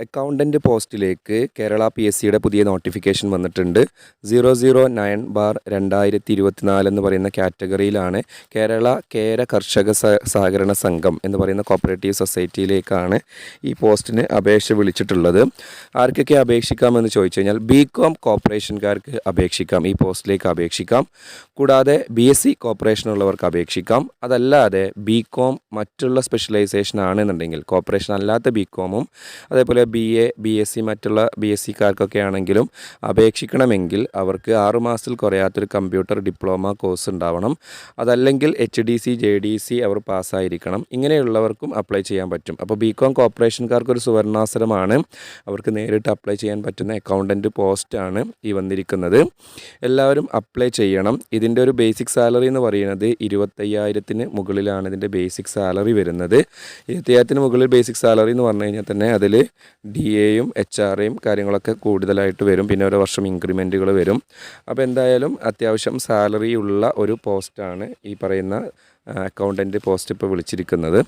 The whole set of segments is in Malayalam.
അക്കൗണ്ടന്റ് പോസ്റ്റിലേക്ക് കേരള പി എസ് സിയുടെ പുതിയ നോട്ടിഫിക്കേഷൻ വന്നിട്ടുണ്ട്. സീറോ സീറോ നയൻ ബാർ രണ്ടായിരത്തി ഇരുപത്തിനാല് എന്ന് പറയുന്ന കാറ്റഗറിയിലാണ് കേരള കേര കർഷക സഹകരണ സംഘം എന്ന് പറയുന്ന കോപ്പറേറ്റീവ് സൊസൈറ്റിയിലേക്കാണ് ഈ പോസ്റ്റിന് അപേക്ഷ വിളിച്ചിട്ടുള്ളത്. ആർക്കൊക്കെ അപേക്ഷിക്കാമെന്ന് ചോദിച്ചു കഴിഞ്ഞാൽ ബി കോം കോപ്പറേഷൻകാർക്ക് അപേക്ഷിക്കാം. ഈ പോസ്റ്റിലേക്ക് അപേക്ഷിക്കാം. കൂടാതെ ബി എസ് സി കോപ്പറേഷൻ ഉള്ളവർക്ക് അപേക്ഷിക്കാം. അതല്ലാതെ ബി കോം മറ്റുള്ള സ്പെഷ്യലൈസേഷൻ ആണെന്നുണ്ടെങ്കിൽ കോപ്പറേഷൻ അല്ലാത്ത ബി കോമും അതേപോലെ B A B S C മറ്റുള്ള ബി എസ് സിക്കാർക്കൊക്കെ ആണെങ്കിലും അപേക്ഷിക്കണമെങ്കിൽ അവർക്ക് ആറുമാസത്തിൽ കുറയാത്തൊരു കമ്പ്യൂട്ടർ ഡിപ്ലോമ കോഴ്സ് ഉണ്ടാവണം. അതല്ലെങ്കിൽ H D C J D C അവർ പാസ്സായിരിക്കണം. ഇങ്ങനെയുള്ളവർക്കും അപ്ലൈ ചെയ്യാൻ പറ്റും. അപ്പോൾ ബി കോം കോപ്പറേഷൻകാർക്കൊരു സുവർണാവസരമാണ്. അവർക്ക് നേരിട്ട് അപ്ലൈ ചെയ്യാൻ പറ്റുന്ന അക്കൗണ്ടന്റ് പോസ്റ്റാണ് ഈ വന്നിരിക്കുന്നത്. എല്ലാവരും അപ്ലൈ ചെയ്യണം. ഇതിന്റെ ഒരു ബേസിക് സാലറി എന്ന് പറയുന്നത് ഇരുപത്തയ്യായിരത്തിന് മുകളിലാണ് ഇതിന്റെ ബേസിക് സാലറി വരുന്നത്. ഇരുപത്തയ്യായിരത്തിന് മുകളിൽ ബേസിക് സാലറി എന്ന് പറഞ്ഞു കഴിഞ്ഞാൽ തന്നെ അതിൽ ഡി എയും എച്ച് ആർ എയും കാര്യങ്ങളൊക്കെ കൂടുതലായിട്ട് വരും. പിന്നെ ഓരോ വർഷം ഇൻക്രിമെന്റുകൾ വരും. അപ്പോൾ എന്തായാലും അത്യാവശ്യം സാലറി ഉള്ള ഒരു പോസ്റ്റാണ് ഈ പറയുന്ന അക്കൗണ്ടന്റ് പോസ്റ്റ് ഇപ്പോൾ വിളിച്ചിരിക്കുന്നത്.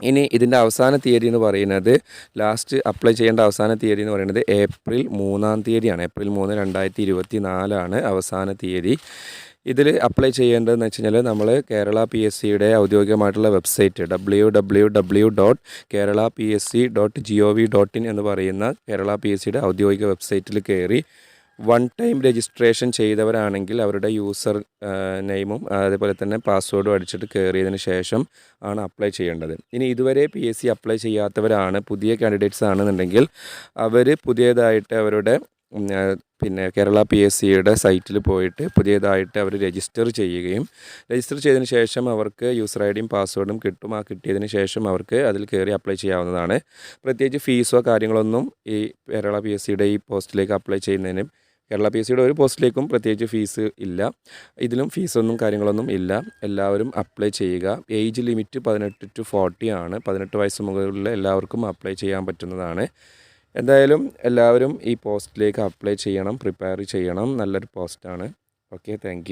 ഇനി ഇതിന്റെ അവസാന തീയതി എന്ന് പറയുന്നത് ലാസ്റ്റ് അപ്ലൈ ചെയ്യേണ്ട അവസാന തീയതി എന്ന് പറയുന്നത് ഏപ്രിൽ മൂന്നാം തീയതിയാണ്. ഏപ്രിൽ മൂന്ന് രണ്ടായിരത്തി ഇരുപത്തി നാലാണ് അവസാന തീയതി. ഇതിൽ അപ്ലൈ ചെയ്യേണ്ടതെന്ന് വെച്ച് കഴിഞ്ഞാൽ നമ്മൾ കേരള പി എസ് സിയുടെ ഔദ്യോഗികമായിട്ടുള്ള website W W W dot Kerala P S C dot G O V dot in എന്ന് പറയുന്ന കേരള പി എസ് സിയുടെ ഔദ്യോഗിക വെബ്സൈറ്റിൽ കയറി വൺ ടൈം രജിസ്ട്രേഷൻ ചെയ്തവരാണെങ്കിൽ അവരുടെ യൂസർ നെയിമും അതേപോലെ തന്നെ പാസ്വേഡും അടിച്ചിട്ട് കയറിയതിന് ശേഷം ആണ് അപ്ലൈ ചെയ്യേണ്ടത്. ഇനി ഇതുവരെ പി എസ് സി അപ്ലൈ ചെയ്യാത്തവരാണ് പുതിയ കാൻഡിഡേറ്റ്സ് ആണെന്നുണ്ടെങ്കിൽ അവർ പുതിയതായിട്ട് അവരുടെ പിന്നെ കേരള പി എസ് സിയുടെ സൈറ്റിൽ പോയിട്ട് പുതിയതായിട്ട് അവർ രജിസ്റ്റർ ചെയ്യുകയും രജിസ്റ്റർ ചെയ്തതിന് ശേഷം അവർക്ക് യൂസർ ഐ ഡിയും പാസ്വേഡും കിട്ടും. ആ കിട്ടിയതിന് ശേഷം അവർക്ക് അതിൽ കയറി അപ്ലൈ ചെയ്യാവുന്നതാണ്. പ്രത്യേകിച്ച് ഫീസോ കാര്യങ്ങളൊന്നും ഈ കേരള പി എസ് സിയുടെ ഈ പോസ്റ്റിലേക്ക് അപ്ലൈ ചെയ്യുന്നതിന് കേരള പി എസ് സിയുടെ ഒരു പോസ്റ്റിലേക്കും പ്രത്യേകിച്ച് ഫീസ് ഇല്ല. ഇതിലും ഫീസൊന്നും കാര്യങ്ങളൊന്നും ഇല്ല. എല്ലാവരും അപ്ലൈ ചെയ്യുക. ഏജ് ലിമിറ്റ് പതിനെട്ട് ടു ഫോർട്ടി ആണ്. പതിനെട്ട് വയസ്സ് മുകളിലുള്ള എല്ലാവർക്കും അപ്ലൈ ചെയ്യാൻ പറ്റുന്നതാണ്. എന്തായാലും എല്ലാവരും ഈ പോസ്റ്റിലേക്ക് അപ്ലൈ ചെയ്യണം പ്രിപ്പയർ ചെയ്യണം. നല്ലൊരു പോസ്റ്റാണ്. Okay thank